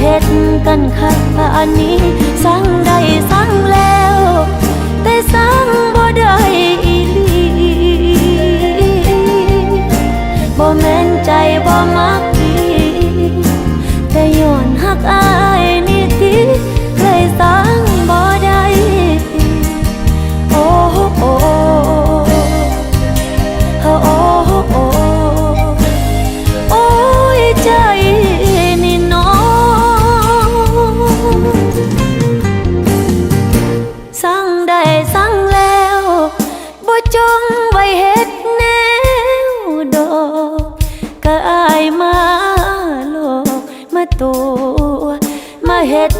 เฮ็ดกันคักว่านนี้สร้างได้สร้างแล้ว แต่สร้างบ่ได้อีลีบ่แม่นใจบ่มักดีแต่ย้อนหักอา มาตัวมาเห็ด